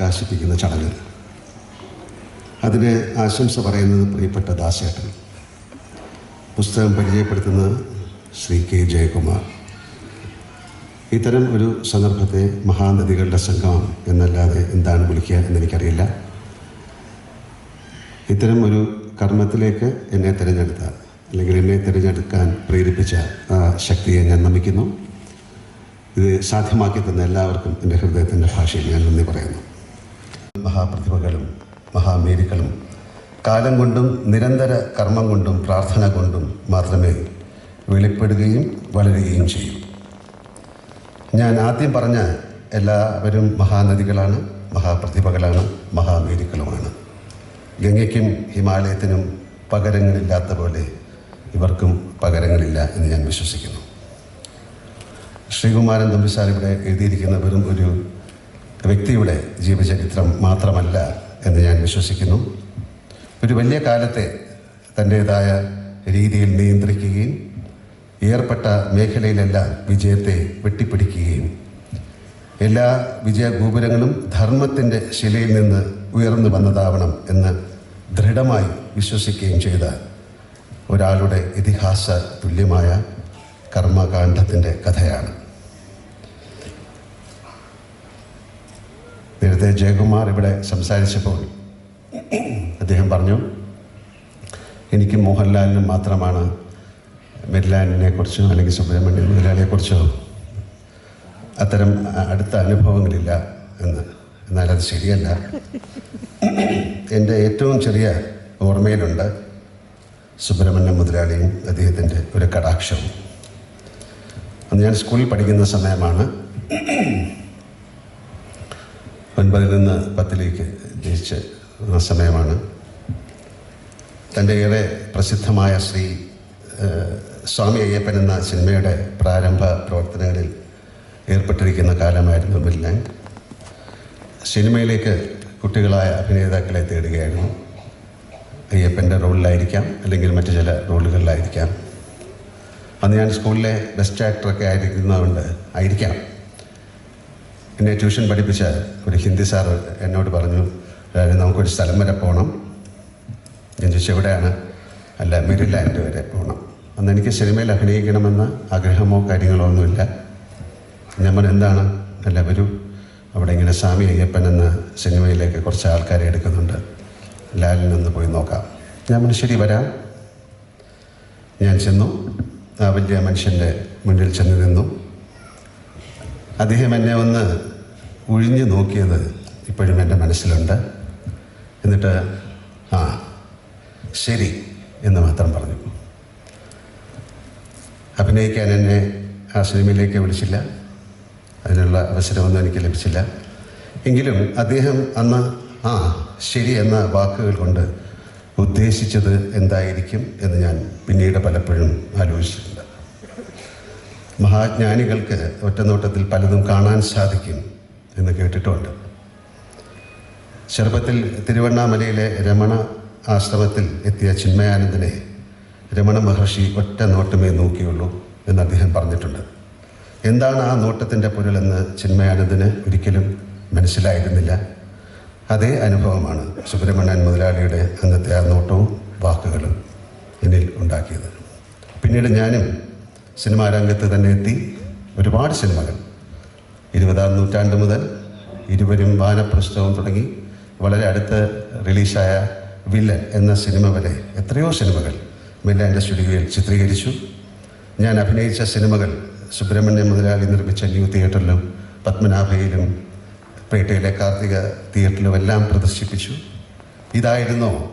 പ്രകാശിപ്പിക്കുന്ന ചടങ്ങ്. അതിന് ആശംസ പറയുന്നത് പ്രിയപ്പെട്ട ദാസേട്ടൻ. പുസ്തകം പരിചയപ്പെടുത്തുന്നത് ശ്രീ കെ ജയകുമാർ. ഇത്തരം ഒരു സന്ദർഭത്തെ മഹാനദികളുടെ സംഗമം എന്നല്ലാതെ എന്താണ് വിളിക്കുക എന്നെനിക്കറിയില്ല. ഇത്തരം ഒരു കർമ്മത്തിലേക്ക് എന്നെ തിരഞ്ഞെടുത്ത അല്ലെങ്കിൽ എന്നെ തിരഞ്ഞെടുക്കാൻ പ്രേരിപ്പിച്ച ആ ശക്തിയെ ഞാൻ നമിക്കുന്നു. ഇത് സാധ്യമാക്കി തന്ന എല്ലാവർക്കും എന്റെ ഹൃദയത്തിന്റെ ഭാഷയിൽ ഞാൻ നന്ദി പറയുന്നു. മഹാപ്രതിഭകളും മഹാമേരികളും കാലം കൊണ്ടും നിരന്തര കർമ്മം കൊണ്ടും പ്രാർത്ഥന കൊണ്ടും മാത്രമേ വെളിപ്പെടുകയും വളരുകയും ചെയ്യൂ. ഞാൻ ആദ്യം പറഞ്ഞ എല്ലാവരും മഹാനദികളാണ് മഹാപ്രതിഭകളാണ് മഹാമേരികളുമാണ്. ഗംഗയ്ക്കും ഹിമാലയത്തിനും പകരങ്ങളില്ലാത്ത പോലെ ഇവർക്കും പകരങ്ങളില്ല എന്ന് ഞാൻ വിശ്വസിക്കുന്നു. ശ്രീകുമാരൻ തമ്പിസാർ ഇവിടെ എഴുതിയിരിക്കുന്ന വെറും ഒരു വ്യക്തിയുടെ ജീവചരിത്രം മാത്രമല്ല എന്ന് ഞാൻ വിശ്വസിക്കുന്നു. ഒരു വലിയ കാലത്തെ തന്റേതായ രീതിയിൽ നിയന്ത്രിക്കുകയും ഏർപ്പെട്ട മേഖലയിലെല്ലാം വിജയത്തെ വെട്ടിപ്പിടിക്കുകയും എല്ലാ വിജയഗോപുരങ്ങളും ധർമ്മത്തിന്റെ ശിലയിൽ നിന്ന് ഉയർന്നു വന്നതാവണം എന്ന് ദൃഢമായി വിശ്വസിക്കുകയും ചെയ്ത ഒരാളുടെ ഇതിഹാസ തുല്യമായ കർമ്മകാന്ഡത്തിന്റെ കഥയാണ്. നേരത്തെ ജയകുമാർ ഇവിടെ സംസാരിച്ചപ്പോൾ അദ്ദേഹം പറഞ്ഞു എനിക്ക് മോഹൻലാലിനും മാത്രമാണ് മെരിലാലിനെ കുറിച്ചോ അല്ലെങ്കിൽ സുബ്രഹ്മണ്യ മുതലാളിയെ കുറിച്ചോ അത്തരം അടുത്ത അനുഭവങ്ങളില്ല എന്ന്. എന്നാൽ അത് ശരിയല്ല. എന്റെ ഏറ്റവും ചെറിയ ഓർമ്മയിലുണ്ട് സുബ്രഹ്മണ്യ മുതലാളിയും അദ്ദേഹത്തിന്റെ ഒരു കടാക്ഷവും. അന്ന് ഞാൻ സ്കൂളിൽ പഠിക്കുന്ന സമയമാണ്. ഒൻപതിൽ നിന്ന് പത്തിലേക്ക് ജയിച്ച് ആ സമയമാണ്. തന്റെ ഏറെ പ്രസിദ്ധമായ ശ്രീ സ്വാമി അയ്യപ്പൻ എന്ന സിനിമയുടെ പ്രാരംഭ പ്രവർത്തനങ്ങളിൽ ഏർപ്പെട്ടിരിക്കുന്ന കാലമായിരുന്നു മില്ലാൻ സിനിമയിലേക്ക് കുട്ടികളായ അഭിനേതാക്കളെ തേടുകയായിരുന്നു. അയ്യപ്പന്റെ റോളിലായിരിക്കാം അല്ലെങ്കിൽ മറ്റു ചില റോളുകളിലായിരിക്കാം. അന്ന് ഞാൻ സ്കൂളിലെ ബെസ്റ്റ് ആക്ടറൊക്കെ ആയിരിക്കുന്നതുകൊണ്ട് ആയിരിക്കാം. എന്നെ ട്യൂഷൻ പഠിപ്പിച്ച ഒരു ഹിന്ദി സാർ എന്നോട് പറഞ്ഞു "രാജൻ, നമുക്കൊരു സ്ഥലം വരെ പോകണം ഞാൻ ചോദിച്ചു എവിടെയാണ്? അല്ല മെരിലാൻഡ് വരെ പോകണം അന്ന് എനിക്ക് സിനിമയിൽ അഭിനയിക്കണമെന്ന ആഗ്രഹമോ കാര്യങ്ങളോ ഒന്നുമില്ല. ഞാൻ എന്താണ്? അല്ല വരൂ. അവിടെ ഇങ്ങനെ സ്വാമി അയ്യപ്പൻ എന്ന സിനിമയിലേക്ക് കുറച്ച് ആൾക്കാരെ എടുക്കുന്നുണ്ട്. ലാലിനൊന്ന് പോയി നോക്കാം. ഞാൻ ശരി വരാം. ഞാൻ ചെന്നു. ആ വലിയ മനുഷ്യന്റെ മുന്നിൽ ചെന്ന് നിന്നു. അദ്ദേഹം എന്നെ ഒന്ന് ഒഴിഞ്ഞു നോക്കിയത് ഇപ്പോഴും എന്റെ മനസ്സിലുണ്ട്. എന്നിട്ട് ആ ശരി എന്ന് മാത്രം പറഞ്ഞു. അഭിനയിക്കാൻ എന്നെ ആ സിനിമയിലേക്ക് വിളിച്ചില്ല. അതിനുള്ള അവസരമൊന്നും എനിക്ക് ലഭിച്ചില്ല. എങ്കിലും അദ്ദേഹം അന്ന് ആ ശരി എന്ന വാക്കുകൾ കൊണ്ട് ഉദ്ദേശിച്ചത് എന്തായിരിക്കും എന്ന് ഞാൻ പിന്നീട് പലപ്പോഴും ആലോചിച്ചിട്ടുണ്ട്. മഹാജ്ഞാനികൾക്ക് ഒറ്റനോട്ടത്തിൽ പലതും കാണാൻ സാധിക്കും. എന്ന് കേട്ടിട്ടുണ്ട്. ചെറുപ്പത്തിൽ തിരുവണ്ണാമലയിലെ രമണ ആശ്രമത്തിൽ എത്തിയ ചിന്മയാനന്ദനെ രമണ മഹർഷി ഒറ്റ നോട്ടമേ നോക്കിയുള്ളൂ എന്ന് അദ്ദേഹം പറഞ്ഞിട്ടുണ്ട്. എന്താണ് ആ നോട്ടത്തിന്റെ പൊരുളെന്ന് ചിന്മയാനന്ദന് ഒരിക്കലും മനസ്സിലായിരുന്നില്ല. അതേ അനുഭവമാണ് സുബ്രഹ്മണ്യൻ മുതലാളിയുടെ അന്നത്തെ ആ നോട്ടവും വാക്കുകളും എന്നിൽ ഉണ്ടാക്കിയത്. പിന്നീട് ഞാനും സിനിമാ രംഗത്ത് തന്നെ എത്തി ഒരുപാട് സിനിമകൾ ഇരുപതാം നൂറ്റാണ്ട് മുതൽ ഇരുവരും വാനപ്രശ്നവും തുടങ്ങി. വളരെ അടുത്ത് റിലീസായ വില്ലൻ എന്ന സിനിമ വരെ എത്രയോ സിനിമകൾ മില്ലാന്റെ സ്റ്റുഡിയോയിൽ ചിത്രീകരിച്ചു. ഞാൻ അഭിനയിച്ച സിനിമകൾ സുബ്രഹ്മണ്യ മുതലാളി നിർമ്മിച്ച ന്യൂ തിയേറ്ററിലും പത്മനാഭയിലും പേട്ടയിലെ കാർത്തിക തിയേറ്ററിലും എല്ലാം പ്രദർശിപ്പിച്ചു. ഇതായിരുന്നോ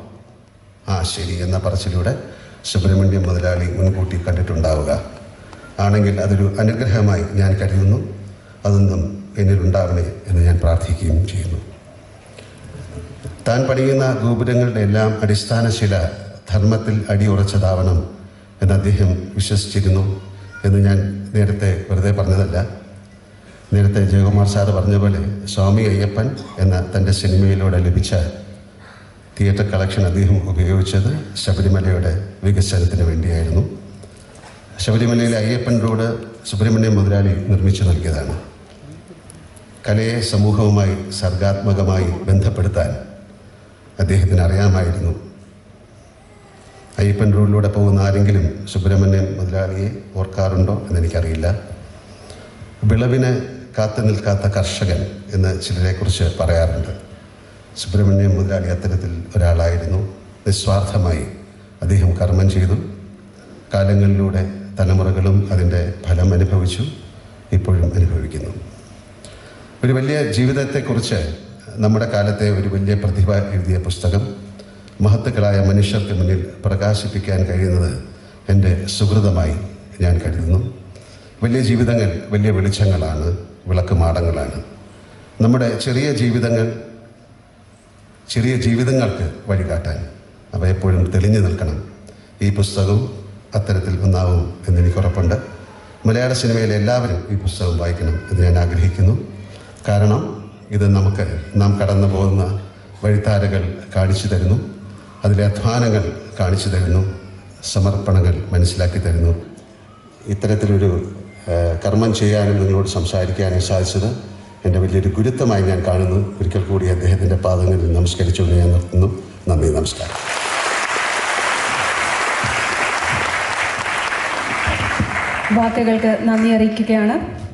ആ ശരി എന്ന പറച്ചിലൂടെ സുബ്രഹ്മണ്യം മുതലാളി മുൻകൂട്ടി കണ്ടിട്ടുണ്ടാവുക. ആണെങ്കിൽ അതൊരു അനുഗ്രഹമായി ഞാൻ കരുതുന്നു. അതൊന്നും എന്നിലുണ്ടാവണേ എന്ന് ഞാൻ പ്രാർത്ഥിക്കുകയും ചെയ്യുന്നു. താൻ പണിയുന്ന ഗോപുരങ്ങളുടെ എല്ലാം അടിസ്ഥാനശില ധർമ്മത്തിൽ അടിയുറച്ചതാവണം എന്ന് അദ്ദേഹം വിശ്വസിച്ചിരുന്നു എന്ന് ഞാൻ നേരത്തെ വെറുതെ പറഞ്ഞതല്ല. നേരത്തെ ജയകുമാർ സാർ പറഞ്ഞ പോലെ സ്വാമി അയ്യപ്പൻ എന്ന തന്റെ സിനിമയിലൂടെ ലഭിച്ച തിയേറ്റർ കളക്ഷൻ അദ്ദേഹം ഉപയോഗിച്ചത് ശബരിമലയുടെ വികസനത്തിന് വേണ്ടിയായിരുന്നു. ശബരിമലയിലെ അയ്യപ്പൻ റോഡ് സുബ്രഹ്മണ്യം മുതലാളി നിർമ്മിച്ചു നൽകിയതാണ്. കലയെ സമൂഹവുമായി സർഗാത്മകമായി ബന്ധപ്പെടുത്താൻ അദ്ദേഹത്തിന് അറിയാമായിരുന്നു. അയ്യപ്പൻ റോഡിലൂടെ പോകുന്ന ആരെങ്കിലും സുബ്രഹ്മണ്യൻ മുതലാളിയെ ഓർക്കാറുണ്ടോ എന്നെനിക്കറിയില്ല. വിളവിന് കാത്തു നിൽക്കാത്ത കർഷകൻ എന്ന് ചിലരെക്കുറിച്ച് പറയാറുണ്ട്. സുബ്രഹ്മണ്യൻ മുതലാളി അത്തരത്തിൽ ഒരാളായിരുന്നു. നിസ്വാർത്ഥമായി അദ്ദേഹം കർമ്മം ചെയ്തു. കാലങ്ങളിലൂടെ തലമുറകളും അതിന്റെ ഫലം അനുഭവിച്ചു. ഇപ്പോഴും അനുഭവിക്കുന്നു. ഒരു വലിയ ജീവിതത്തെക്കുറിച്ച് നമ്മുടെ കാലത്തെ ഒരു വലിയ പ്രതിഭ എഴുതിയ പുസ്തകം മഹത്തുക്കളായ മനുഷ്യർക്ക് മുന്നിൽ പ്രകാശിപ്പിക്കാൻ കഴിയുന്നത് എന്റെ സുഹൃതമായി ഞാൻ കരുതുന്നു. വലിയ ജീവിതങ്ങൾ വലിയ വെളിച്ചങ്ങളാണ് വിളക്കുമാടങ്ങളാണ്. നമ്മുടെ ചെറിയ ജീവിതങ്ങൾ ചെറിയ ജീവിതങ്ങൾക്ക് വഴികാട്ടാൻ അവ എപ്പോഴും തെളിഞ്ഞു നിൽക്കണം. ഈ പുസ്തകവും അത്തരത്തിൽ ഒന്നാവും എന്നെനിക്ക് ഉറപ്പുണ്ട് മലയാള സിനിമയിലെ എല്ലാവരും ഈ പുസ്തകം വായിക്കണം എന്ന് ഞാൻ ആഗ്രഹിക്കുന്നു. കാരണം ഇത് നമുക്ക് നാം കടന്നു പോകുന്ന വഴിത്താരകൾ കാണിച്ചു തരുന്നു. അതിലെ അധ്വാനങ്ങൾ കാണിച്ചു തരുന്നു. സമർപ്പണങ്ങൾ മനസ്സിലാക്കി തരുന്നു. ഇത്തരത്തിലൊരു കർമ്മം ചെയ്യാനും നിങ്ങളോട് സംസാരിക്കാനും സാധിച്ചത് എന്റെ വലിയൊരു ഗുരുത്വമായി ഞാൻ കാണുന്നു. ഒരിക്കൽ കൂടി അദ്ദേഹത്തിന്റെ പാദങ്ങളിൽ നമസ്കരിച്ചുകൊണ്ട് ഞാൻ നിർത്തുന്നു. നന്ദി നമസ്കാരം. വാക്കുകൾക്ക് നന്ദി അറിയിക്കുകയാണ്.